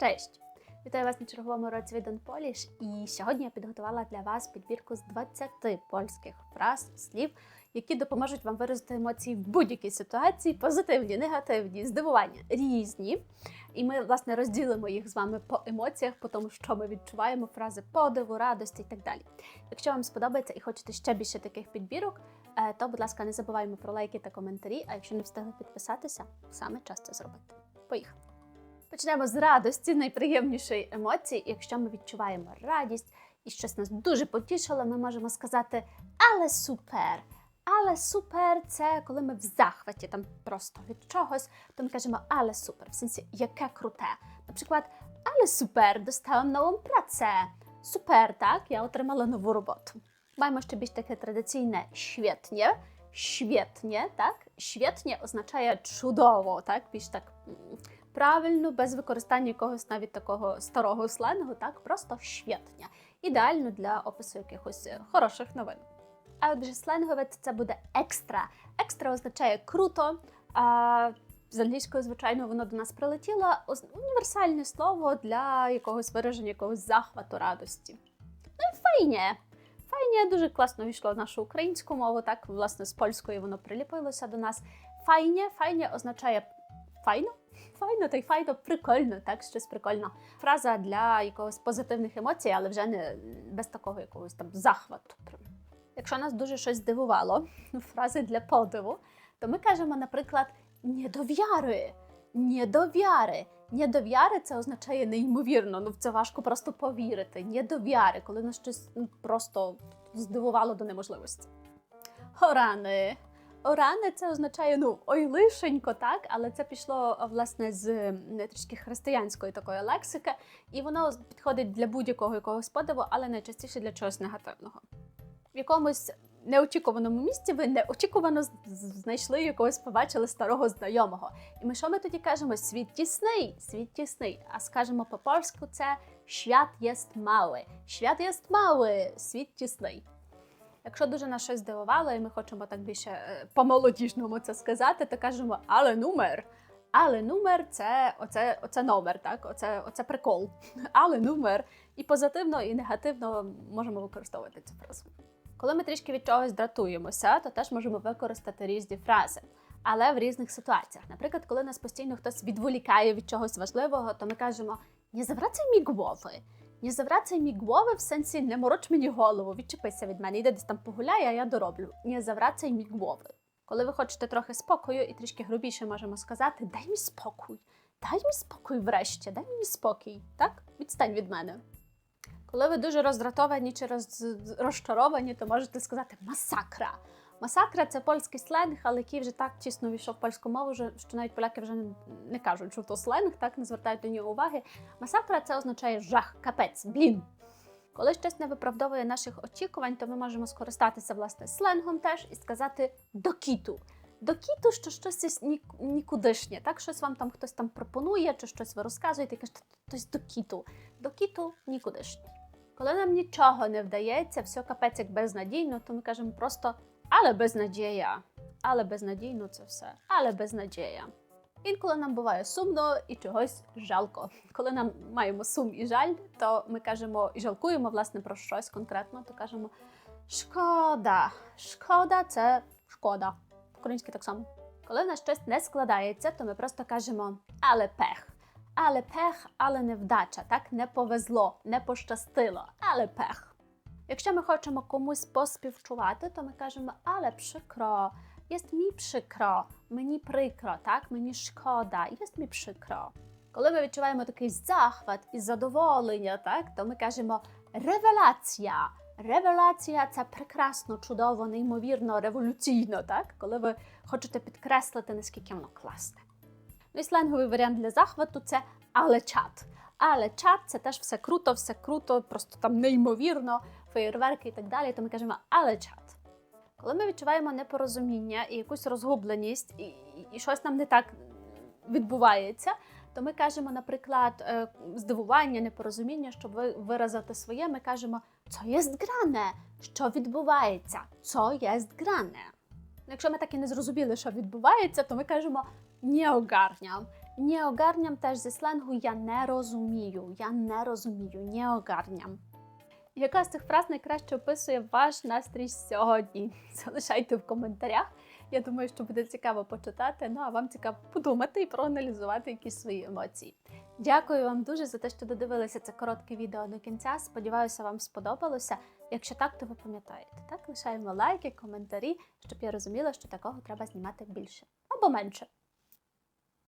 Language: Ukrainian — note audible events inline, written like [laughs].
Cześć! Вітаю вас на черговому році від Don Polish і сьогодні я підготувала для вас підбірку з 20 польських фраз, слів, які допоможуть вам виразити емоції в будь-якій ситуації, позитивні, негативні, здивування, різні. І ми, власне, розділимо їх з вами по емоціях, по тому, що ми відчуваємо, фрази подиву, радості і так далі. Якщо вам сподобається і хочете ще більше таких підбірок, е, то, будь ласка, не забуваємо про лайки та коментарі. А якщо не встигли підписатися, саме час це зробити. Поїхали! Почнемо з радості, найприємнішої емоції. Якщо ми відчуваємо радість і щось нас дуже потішило, ми можемо сказати але супер! Але супер це коли ми в захваті там просто від чогось, то ми кажемо але супер, в сенсі яке круте. Наприклад, але супер, dostałam нову працę. Супер, так, я отримала нову роботу. Маємо ще більш таке традиційне świetnie. Świetnie, так? Świetnie означає чудово, так? Більш так правильно, без використання якогось навіть такого старого сленгу, так? Просто świetnie. Ідеально для опису якихось е, хороших новин. А отже, сленгове це буде екстра. Екстра означає круто. А з англійською, звичайно, воно до нас прилетіло. Універсальне слово для якогось вираження, якогось захвату, радості. Ну і файне. Файне дуже класно війшло в нашу українську мову, так, власне, з польської воно приліпилося до нас. Файне, файне означає файно. Файно, та й файно, прикольно, так, щось прикольно. Фраза для якогось позитивних емоцій, але вже не без такого якогось там захвату. Якщо нас дуже щось здивувало, фрази для подиву, то ми кажемо, наприклад, не до вяри, не до вяри. Не до вяри це означає неймовірно, ну в це важко просто повірити. Не до вяри, коли нас щось ну, просто здивувало до неможливості. Орани. Орани це означає ну ой лишенько, так, але це пішло власне з м, трішки християнської такої лексики, і воно підходить для будь-якого якогось подиву, але найчастіше для чогось негативного. В якомусь неочікуваному місці ви неочікувано знайшли якогось, побачили старого знайомого. І ми що ми тоді кажемо? Світ тісний, світ тісний. А скажемо по-польську це świat jest mały. Świat jest mały, світ тісний. Якщо дуже нас щось здивувало, і ми хочемо так більше е, по-молодіжному це сказати, то кажемо але номер. Але номер це оце, оце номер, так? Оце, оце прикол. [laughs] Але номер. І позитивно, і негативно можемо використовувати цю фразу. Коли ми трішки від чогось дратуємося, то теж можемо використати різні фрази, але в різних ситуаціях. Наприклад, коли нас постійно хтось відволікає від чогось важливого, то ми кажемо: не заврацай мій гłowy. Не заврацай мій głowy в сенсі не мороч мені голову, відчепися від мене, іди десь там погуляй, а я дороблю. Не заврацай мій głowy. Коли ви хочете трохи спокою і трішки грубіше можемо сказати: дай мені спокій, дай мені спокій врешті, дай мені спокій. Так? Відстань від мене. Коли ви дуже роздратовані чи роз... розчаровані, то можете сказати масакра. Масакра це польський сленг, але який вже так тісно війшов в польську мову, що навіть поляки вже не кажуть, що то сленг, так не звертають до нього уваги. Масакра це означає жах, капець, блін. Коли щось не виправдовує наших очікувань, то ми можемо скористатися власне сленгом теж і сказати до кіту. До кіту, що щось нікудишнє, так щось вам там хтось там пропонує, чи щось ви розказуєте, і кажете, хтось до кіту. До кіту нікудишнє. Коли нам нічого не вдається, все капець як безнадійно, то ми кажемо просто але безнадія. Але безнадійно це все, але безнадія. Інколи нам буває сумно і чогось жалко. Коли нам маємо сум і жаль, то ми кажемо і жалкуємо власне про щось конкретно, то кажемо шкода. Шкода це шкода. Українське так само. Коли нас щось не складається, то ми просто кажемо але пех. Але пех, але невдача, так не повезло, не пощастило, але пех. Якщо ми хочемо комусь поспівчувати, то ми кажемо але przykro, jest mi przykro, мені прикро, так, мені шкода, jest mi przykro. Коли ми відчуваємо такий захват і задоволення, так, то ми кажемо ревелація. Ревелація це прекрасно, чудово, неймовірно, революційно, так? Коли ви хочете підкреслити, наскільки воно класне. Ну і сленговий варіант для захвату це але чат. Але чат це теж все круто, все круто, просто там неймовірно, феєрверки і так далі. То ми кажемо але чат. Коли ми відчуваємо непорозуміння і якусь розгубленість, і, і, і щось нам не так відбувається, то ми кажемо, наприклад, е, здивування, непорозуміння, щоб ви- виразити своє, ми кажемо, co jest grane, що відбувається, jest grane. Ну, Якщо ми так і не зрозуміли, що відбувається, то ми кажемо не огарням. Не огарням теж зі сленгу я не розумію. Я не розумію, не огарням. Яка з цих фраз найкраще описує ваш настрій сьогодні? [laughs] Залишайте в коментарях. Я думаю, що буде цікаво почитати. Ну а вам цікаво подумати і проаналізувати якісь свої емоції. Дякую вам дуже за те, що додивилися це коротке відео до кінця. Сподіваюся, вам сподобалося. Якщо так, то ви пам'ятаєте. Так, лишаємо лайки, коментарі, щоб я розуміла, що такого треба знімати більше або менше.